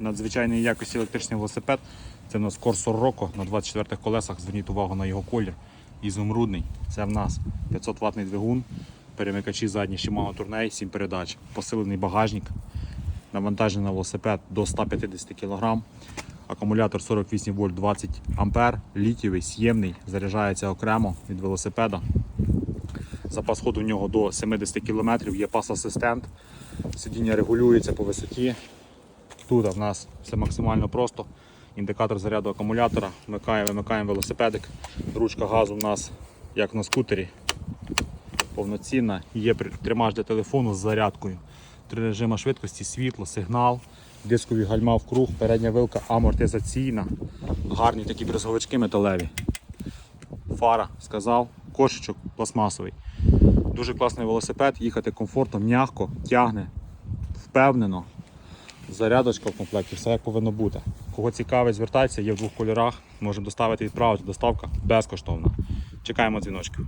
Надзвичайної якості електричний велосипед. Це у нас Corsa Rocco на 24 колесах. Зверніть увагу на його колір. Ізумрудний. Це в нас 500 ватний двигун, перемикачі задні Shimano Tourneo, 7 передач, посилений багажник, навантажений на велосипед до 150 кг. Акумулятор 48 вольт 20 ампер, літієвий, с'ємний, заряджається окремо від велосипеда. Запас ходу в нього до 70 км, є пас-асистент, сидіння регулюється по висоті. Тут в нас все максимально просто. Індикатор заряду акумулятора, вмикаємо, вимикаємо велосипедик. Ручка газу в нас, як на скутері, повноцінна. Є тримач для телефону з зарядкою. Три режими швидкості, світло, сигнал, дискові гальма в круг, передня вилка амортизаційна. Гарні такі брезговички металеві. Фара сказав, кошечок пластмасовий. Дуже класний велосипед, їхати комфортно, м'яко, тягне, впевнено. Зарядочка в комплекті, все як повинно бути. Кого цікавить, звертайтеся, є в двох кольорах. Можемо доставити відправити. Доставка безкоштовна. Чекаємо дзвіночків.